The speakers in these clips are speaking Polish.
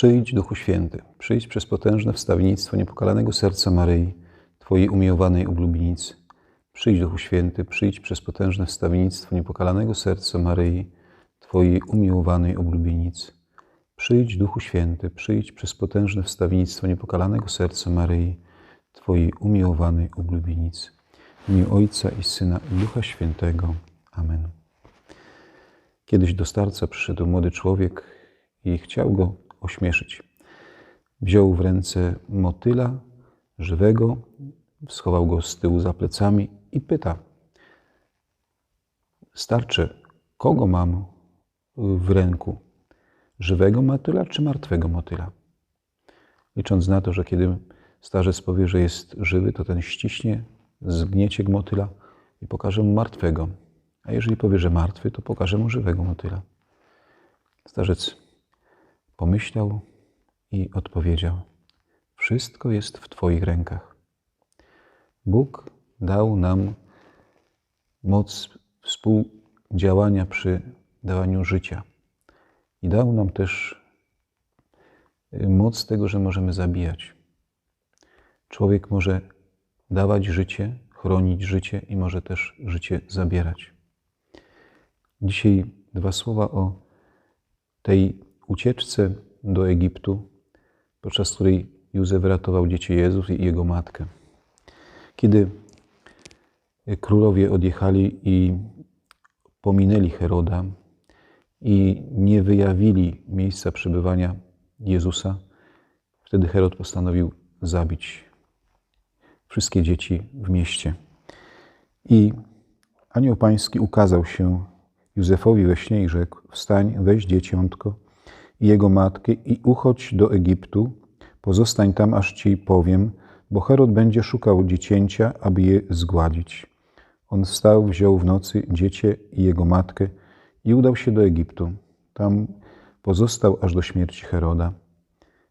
Przyjdź, Duchu Święty, przyjdź przez potężne wstawiennictwo niepokalanego serca Maryi, Twojej umiłowanej oblubienicy. Przyjdź, Duchu Święty, przyjdź przez potężne wstawiennictwo niepokalanego serca Maryi, Twojej umiłowanej oblubienicy. Przyjdź, Duchu Święty, przyjdź przez potężne wstawiennictwo niepokalanego serca Maryi, Twojej umiłowanej oblubienicy. W imię Ojca i Syna i Ducha Świętego. Amen. Kiedyś do starca przyszedł młody człowiek i chciał go ośmieszyć. Wziął w ręce motyla żywego, schował go z tyłu za plecami i pyta: Starcze, kogo mam w ręku? Żywego motyla czy martwego motyla? Licząc na to, że kiedy starzec powie, że jest żywy, to ten ściśnie, zgniecie motyla i pokaże mu martwego. A jeżeli powie, że martwy, to pokaże mu żywego motyla. Starzec pomyślał i odpowiedział: Wszystko jest w Twoich rękach. Bóg dał nam moc współdziałania przy dawaniu życia i dał nam też moc tego, że możemy zabijać. Człowiek może dawać życie, chronić życie i może też życie zabierać. Dzisiaj dwa słowa o tej ucieczce do Egiptu, podczas której Józef ratował dzieci Jezus i jego matkę. Kiedy królowie odjechali i pominęli Heroda i nie wyjawili miejsca przebywania Jezusa, wtedy Herod postanowił zabić wszystkie dzieci w mieście. I anioł pański ukazał się Józefowi we śnie i rzekł: Wstań, weź dzieciątko jego matkę i uchodź do Egiptu, pozostań tam, aż ci powiem, bo Herod będzie szukał dziecięcia, aby je zgładzić. On wstał, wziął w nocy dziecię i jego matkę i udał się do Egiptu. Tam pozostał aż do śmierci Heroda.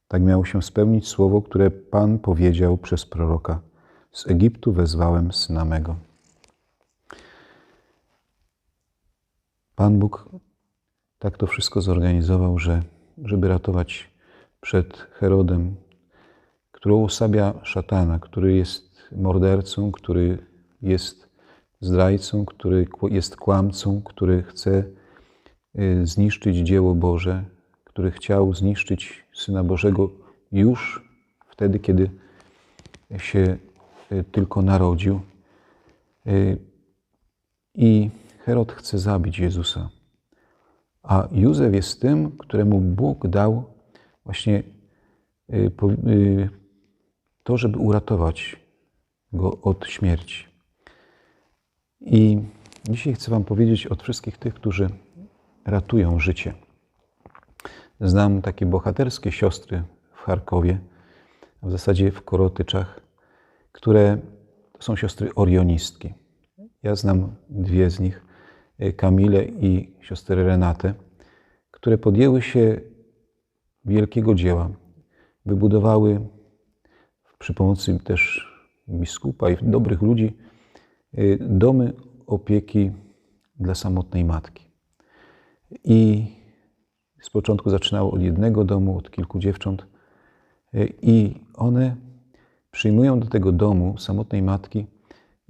Tak miało się spełnić słowo, które Pan powiedział przez proroka. Z Egiptu wezwałem syna mego. Pan Bóg tak to wszystko zorganizował, że żeby ratować przed Herodem, który uosabia szatana, który jest mordercą, który jest zdrajcą, który jest kłamcą, który chce y, zniszczyć dzieło Boże, który chciał zniszczyć Syna Bożego już wtedy, kiedy się y, tylko narodził. Y, I Herod chce zabić Jezusa. A Józef jest tym, któremu Bóg dał właśnie to, żeby uratować go od śmierci. I dzisiaj chcę Wam powiedzieć od wszystkich tych, którzy ratują życie. Znam takie bohaterskie siostry w Charkowie, w zasadzie w Korotyczach, które są siostry orionistki. Ja znam dwie z nich, Kamilę i siostrę Renatę, które podjęły się wielkiego dzieła. Wybudowały przy pomocy też biskupa i dobrych ludzi y, domy opieki dla samotnej matki. I z początku zaczynało od jednego domu, od kilku dziewcząt, y, i one przyjmują do tego domu samotnej matki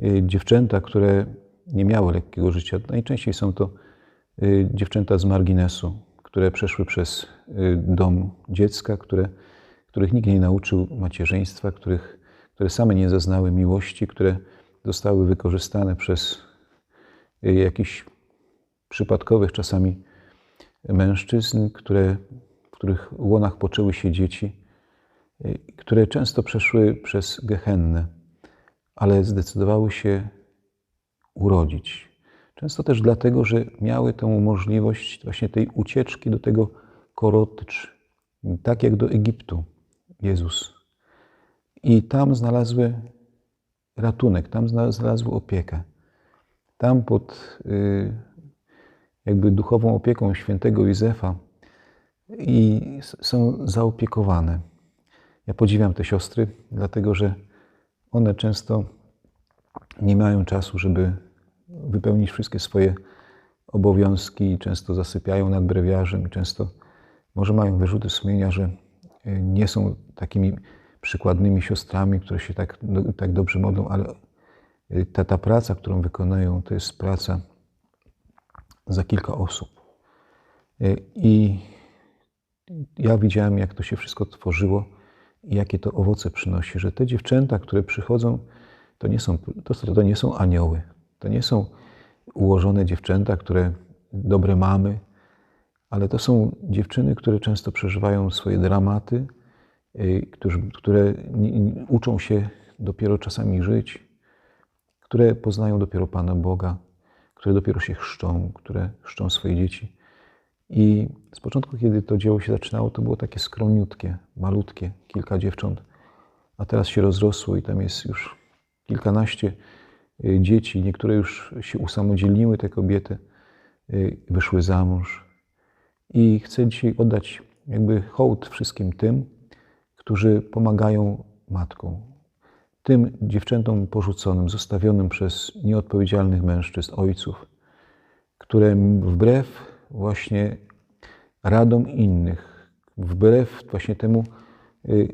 y, dziewczęta, które nie miały lekkiego życia. Najczęściej są to dziewczęta z marginesu, które przeszły przez dom dziecka, które których nikt nie nauczył macierzyństwa, których, które same nie zaznały miłości, które zostały wykorzystane przez jakichś przypadkowych czasami mężczyzn, które, w których łonach poczęły się dzieci, które często przeszły przez gehennę, ale zdecydowały się urodzić. Często też dlatego, że miały tę możliwość właśnie tej ucieczki do tego korotycz, tak jak do Egiptu. Jezus. I tam znalazły ratunek, tam znalazły opiekę. Tam pod y, jakby duchową opieką świętego Józefa i są zaopiekowane. Ja podziwiam te siostry, dlatego że one często nie mają czasu, żeby wypełnić wszystkie swoje obowiązki, często zasypiają nad brewiarzem, często może mają wyrzuty sumienia, że y, nie są takimi przykładnymi siostrami, które się tak, do- tak dobrze modlą, ale y, ta, ta praca, którą wykonują, to jest praca za kilka osób. Y, I ja widziałem, jak to się wszystko tworzyło i jakie to owoce przynosi, że te dziewczęta, które przychodzą, to nie są, to, to nie są anioły, to nie są ułożone dziewczęta, które dobre mamy, ale to są dziewczyny, które często przeżywają swoje dramaty, y, które uczą się dopiero czasami żyć, które poznają dopiero Pana Boga, które dopiero się chrzczą, które chrzczą swoje dzieci. I z początku, kiedy to dzieło się zaczynało, to było takie skromniutkie, malutkie, kilka dziewcząt, a teraz się rozrosło i tam jest już kilkanaście dzieci. Niektóre już się usamodzielniły, te kobiety, y, wyszły za mąż. I chcę dzisiaj oddać jakby hołd wszystkim tym, którzy pomagają matkom, tym dziewczętom porzuconym, zostawionym przez nieodpowiedzialnych mężczyzn, ojców, które wbrew właśnie radom innych, wbrew właśnie temu y,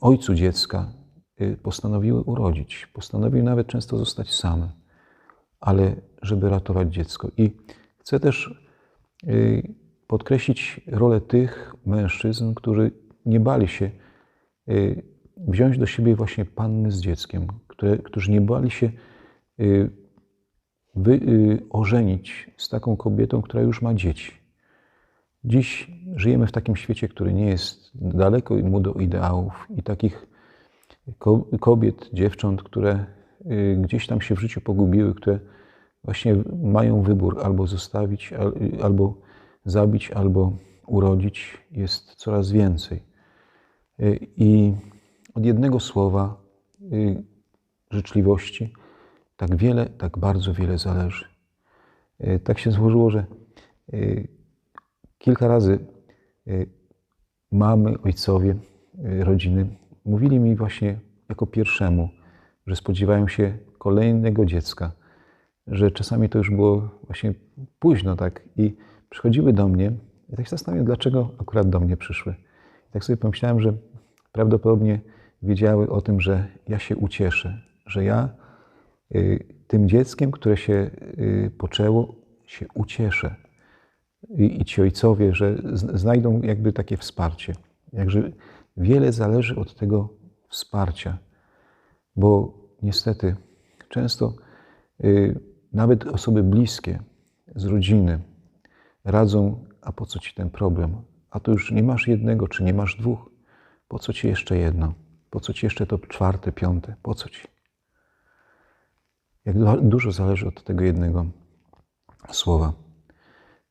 ojcu dziecka y, postanowiły urodzić, postanowiły nawet często zostać same, ale żeby ratować dziecko. I chcę też y, podkreślić rolę tych mężczyzn, którzy nie bali się y, wziąć do siebie właśnie panny z dzieckiem, które, którzy nie bali się y, wy, y, ożenić z taką kobietą, która już ma dzieci. Dziś żyjemy w takim świecie, który nie jest daleko mu do ideałów i takich kobiet, dziewcząt, które y, gdzieś tam się w życiu pogubiły, które właśnie mają wybór albo zostawić, al- albo zabić, albo urodzić, jest coraz więcej. Y, I od jednego słowa y, życzliwości tak wiele, tak bardzo wiele zależy. Y, Tak się złożyło, że y, kilka razy y, mamy, ojcowie, y, rodziny mówili mi właśnie jako pierwszemu, że spodziewają się kolejnego dziecka, że czasami to już było właśnie późno, tak, i przychodziły do mnie. I tak się zastanawiam, dlaczego akurat do mnie przyszły. I tak sobie pomyślałem, że prawdopodobnie wiedziały o tym, że ja się ucieszę, że ja y, tym dzieckiem, które się y, poczęło, się ucieszę. I, i ci ojcowie, że z- znajdą jakby takie wsparcie. Jakże wiele zależy od tego wsparcia, bo niestety często y, nawet osoby bliskie z rodziny radzą, a po co ci ten problem? A to już nie masz jednego, czy nie masz dwóch. Po co ci jeszcze jedno? Po co ci jeszcze to czwarte, piąte? Po co ci? Jak du- dużo zależy od tego jednego słowa.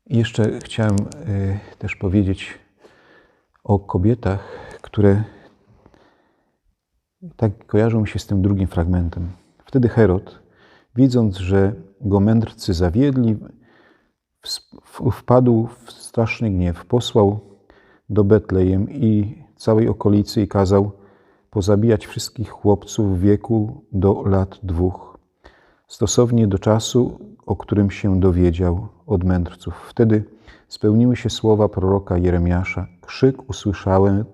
I jeszcze chciałem y, też powiedzieć o kobietach, które tak kojarzą mi się z tym drugim fragmentem. Wtedy Herod, widząc, że go mędrcy zawiedli, wpadł w straszny gniew. Posłał do Betlejem i całej okolicy i kazał pozabijać wszystkich chłopców w wieku do lat dwóch, stosownie do czasu, o którym się dowiedział od mędrców. Wtedy spełniły się słowa proroka Jeremiasza. Krzyk usłyszałem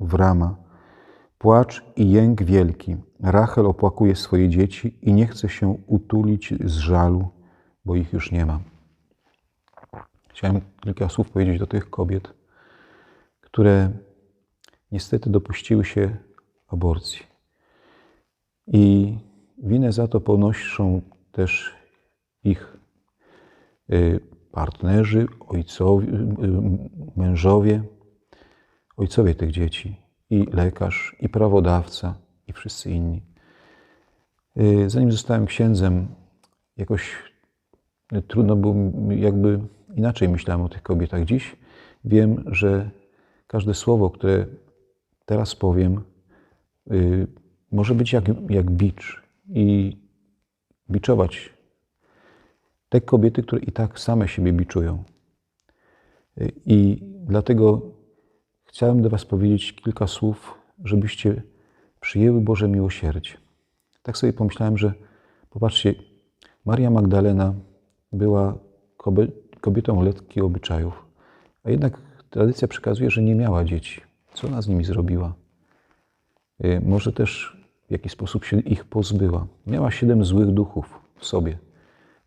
w rama, płacz i jęk wielki. Rachel opłakuje swoje dzieci i nie chce się utulić z żalu, bo ich już nie ma. Chciałem kilka słów powiedzieć do tych kobiet, które niestety dopuściły się aborcji. I winę za to ponoszą też ich y, partnerzy, ojcowie, y, mężowie, ojcowie tych dzieci, i lekarz, i prawodawca, i wszyscy inni. Y, Zanim zostałem księdzem, jakoś trudno było, jakby inaczej myślałem o tych kobietach. Dziś wiem, że każde słowo, które teraz powiem, y, może być jak, jak bicz i biczować te kobiety, które i tak same siebie biczują. Y, I dlatego chciałem do Was powiedzieć kilka słów, żebyście przyjęły Boże miłosierdzie. Tak sobie pomyślałem, że popatrzcie, Maria Magdalena była kobietą lekkich obyczajów, a jednak tradycja przekazuje, że nie miała dzieci. Co ona z nimi zrobiła? Y, Może też w jaki sposób się ich pozbyła. Miała siedem złych duchów w sobie.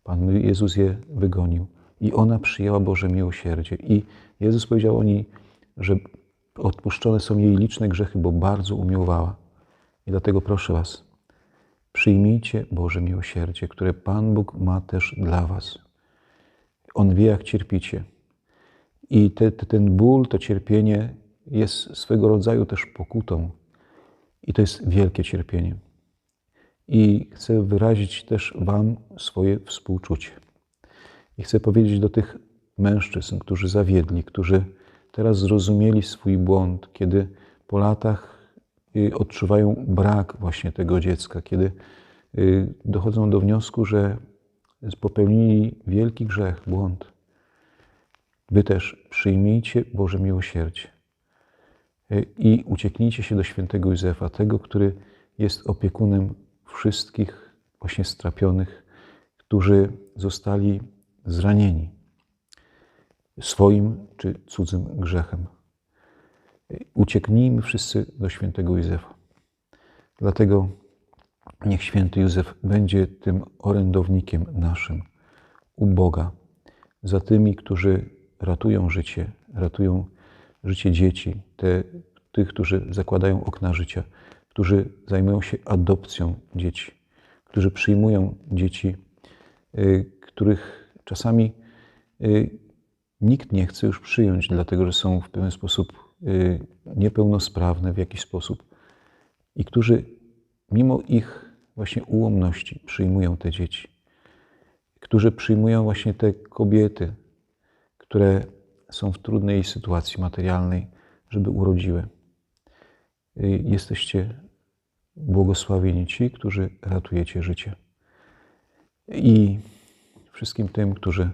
Pan Jezus je wygonił i ona przyjęła Boże miłosierdzie. I Jezus powiedział o niej, że odpuszczone są jej liczne grzechy, bo bardzo umiłowała. I dlatego proszę Was, przyjmijcie Boże miłosierdzie, które Pan Bóg ma też dla Was. On wie, jak cierpicie. I te, te, ten ból, to cierpienie jest swego rodzaju też pokutą. I to jest wielkie cierpienie. I chcę wyrazić też Wam swoje współczucie. I chcę powiedzieć do tych mężczyzn, którzy zawiedli, którzy teraz zrozumieli swój błąd, kiedy po latach y, odczuwają brak właśnie tego dziecka, kiedy y, dochodzą do wniosku, że popełnili wielki grzech, błąd. Wy też przyjmijcie Boże miłosierdzie y, i ucieknijcie się do świętego Józefa, tego, który jest opiekunem wszystkich właśnie strapionych, którzy zostali zranieni swoim czy cudzym grzechem. Ucieknijmy wszyscy do świętego Józefa. Dlatego niech święty Józef będzie tym orędownikiem naszym u Boga, za tymi, którzy ratują życie, ratują życie dzieci, te, tych, którzy zakładają okna życia, którzy zajmują się adopcją dzieci, którzy przyjmują dzieci, y, których czasami y, nikt nie chce już przyjąć, dlatego że są w pewien sposób y, niepełnosprawne w jakiś sposób i którzy mimo ich właśnie ułomności przyjmują te dzieci, którzy przyjmują właśnie te kobiety, które są w trudnej sytuacji materialnej, żeby urodziły. Y, Jesteście błogosławieni ci, którzy ratujecie życie. I wszystkim tym, którzy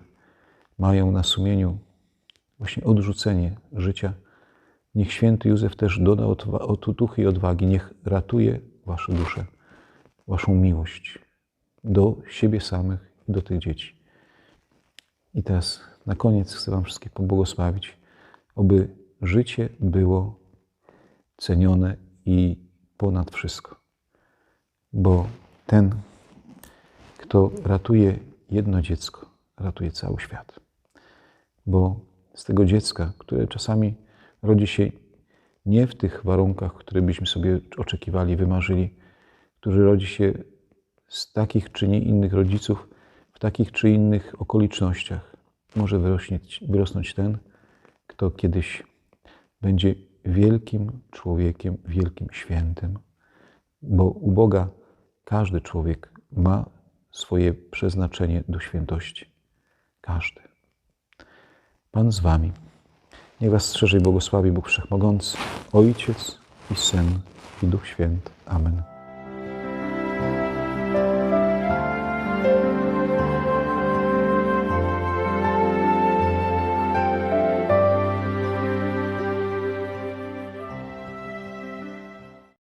mają na sumieniu właśnie odrzucenie życia, niech święty Józef też doda otuchy i odwagi, niech ratuje wasze dusze, waszą miłość do siebie samych i do tych dzieci. I teraz na koniec chcę Wam wszystkich pobłogosławić, aby życie było cenione i ponad wszystko. Bo ten, kto ratuje jedno dziecko, ratuje cały świat. Bo z tego dziecka, które czasami rodzi się nie w tych warunkach, które byśmy sobie oczekiwali, wymarzyli, który rodzi się z takich czy nie innych rodziców, w takich czy innych okolicznościach, może wyrosnąć ten, kto kiedyś będzie wielkim człowiekiem, wielkim świętym, bo u Boga każdy człowiek ma swoje przeznaczenie do świętości. Każdy. Pan z Wami. Niech Was strzeże i błogosławi Bóg Wszechmogący, Ojciec i Syn i Duch Święty. Amen.